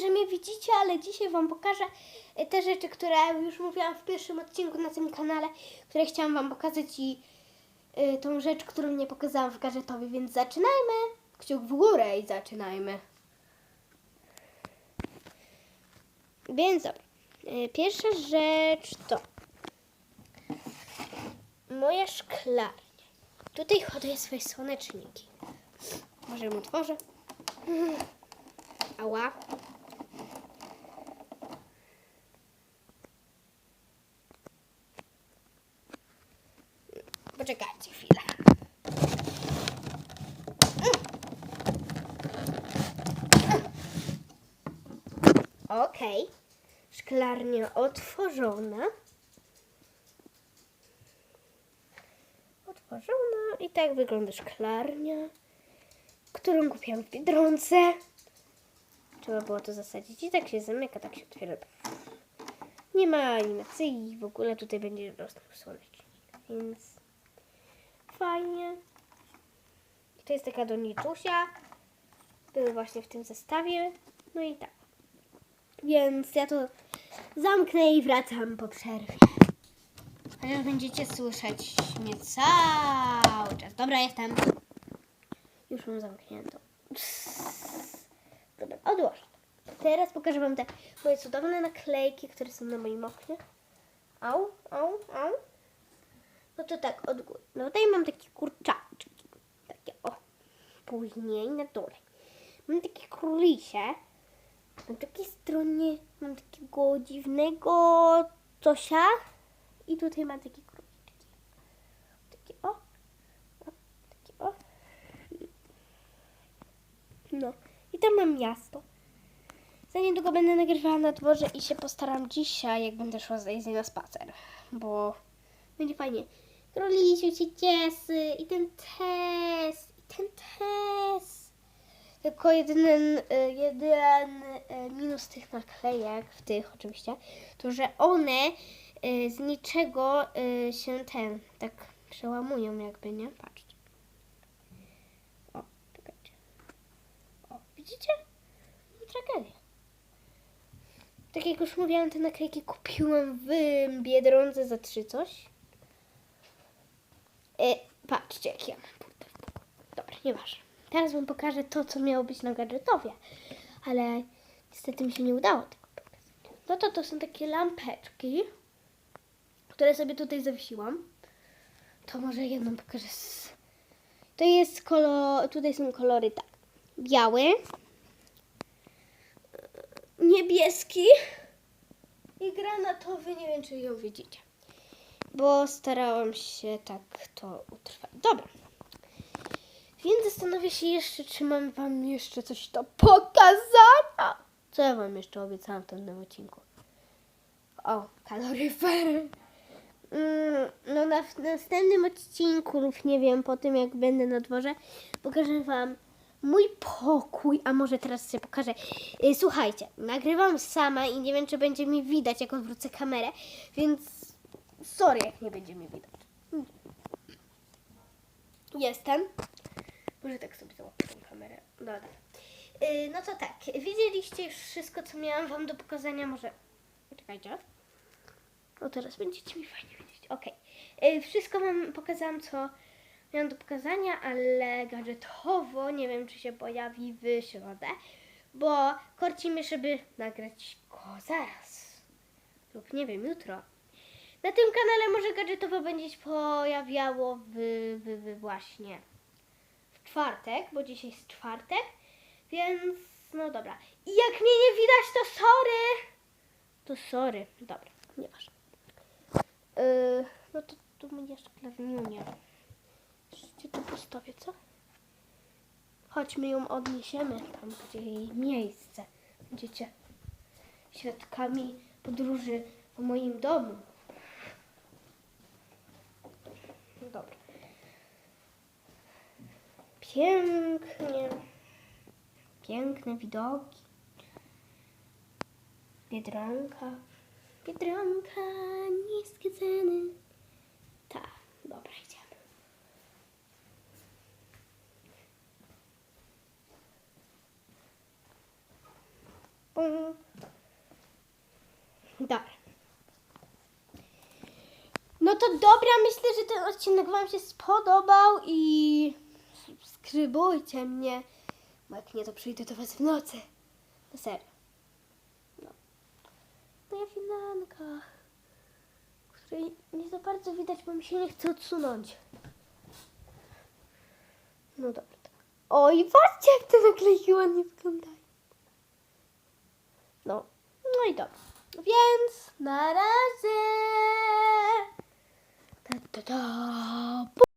że mnie widzicie, ale dzisiaj Wam pokażę e, te rzeczy, które już mówiłam w pierwszym odcinku na tym kanale, które chciałam Wam pokazać i y, tą rzecz, którą nie pokazałam w gadżetowie, więc zaczynajmy. Kciuk w górę i zaczynajmy. Więc dobra. Y, Pierwsza rzecz to moja szklarnia. Tutaj hoduję swoje słoneczniki. Może ją otworzę? Ała. Poczekajcie chwilę. Okej. Szklarnia otworzona. Otworzona. I tak wygląda szklarnia, którą kupiłam w Biedronce. Trzeba było to zasadzić. I tak się zamyka, tak się otwiera. Nie ma animacji w ogóle tutaj będzie rosnął słonecznik. Więc fajnie. I to jest taka doniczusia. Były właśnie w tym zestawie. No i tak. Więc ja to zamknę i wracam po przerwie. Chociaż będziecie słyszeć mnie cały czas. Dobra, jestem. Już mam zamkniętą. Dobra, odłożę. Teraz pokażę Wam te moje cudowne naklejki, które są na moim oknie. Au, au, au. No to tak, od góry. No tutaj mam takie kurczaczki. Takie, o. Później na dole. Mam takie królisie. Na drugiej stronie mam takiego dziwnego cosia. I tutaj mam takie króliczki. Takie, o. o takie, o. No. I tam mam miasto. Za niedługo będę nagrywała na dworze i się postaram dzisiaj, jak będę szła z Daisy na spacer. Bo będzie fajnie. Królisiu się cieszy i ten test, i ten test. Tylko jeden, y, jeden y, minus tych naklejek, w tych oczywiście, to że one y, z niczego się ten, tak przełamują jakby, nie? Patrzcie. O, czekajcie. O, widzicie? No, tragedia. Tak jak już mówiłam, te naklejki kupiłam w Biedronce za trzy coś. E, patrzcie, jak ja mam burtę. Dobra, nieważne. Teraz wam pokażę to, co miało być na gadżetowie. Ale niestety mi się nie udało tego pokazać. No to to są takie lampeczki, które sobie tutaj zawiesiłam. To może jedną pokażę. To jest kolor, tutaj są kolory tak. Biały, niebieski i granatowy. Nie wiem, czy ją widzicie. Bo starałam się tak to utrwać. Dobra. Więc zastanowię się jeszcze, czy mam wam jeszcze coś do pokazania. Co ja wam jeszcze obiecałam w tym odcinku? O, kaloryfer. Mm, no na w następnym odcinku lub nie wiem, po tym jak będę na dworze, pokażę wam mój pokój, a może teraz się pokażę. Y, Słuchajcie, nagrywam sama i nie wiem, czy będzie mi widać, jak odwrócę kamerę, więc sorry, jak nie będzie mi widać. Mm. Jestem. Może tak sobie założę tą kamerę. No dobra. Y, No to tak, widzieliście już wszystko, co miałam wam do pokazania. Może... Czekajcie. O, teraz będziecie mi fajnie widzieć. Okej. Y, Wszystko wam pokazałam, co miałam do pokazania, ale gadżetowo nie wiem, czy się pojawi w środę, bo korci mnie, żeby nagrać go zaraz. Lub nie wiem, jutro. Na tym kanale może gadżetowo będzie się pojawiało w, w, w właśnie w czwartek, bo dzisiaj jest czwartek, więc no dobra. I jak mnie nie widać, to sorry! To sorry. Dobra, nieważne. Yy, no to tu mnie szklarniunia. Gdzie to postawię, co? Chodźmy ją odniesiemy tam, gdzie jej miejsce. Będziecie świadkami podróży po moim domu. No Dobra. Pięknie. Piękne widoki. Biedronka. Biedronka, niskie ceny. Tak, dobra, idziemy. Bum. Dobra. To dobra, myślę, że ten odcinek Wam się spodobał i subskrybujcie mnie, bo jak nie, to przyjdę do Was w nocy. Na serio. No. Moja finanka, której nie za bardzo widać, bo mi się nie chce odsunąć. No dobra. Oj, patrzcie jak to nakleiła, nie wyglądają. No, no i dobra. Więc na razie. Ta, ta, ta.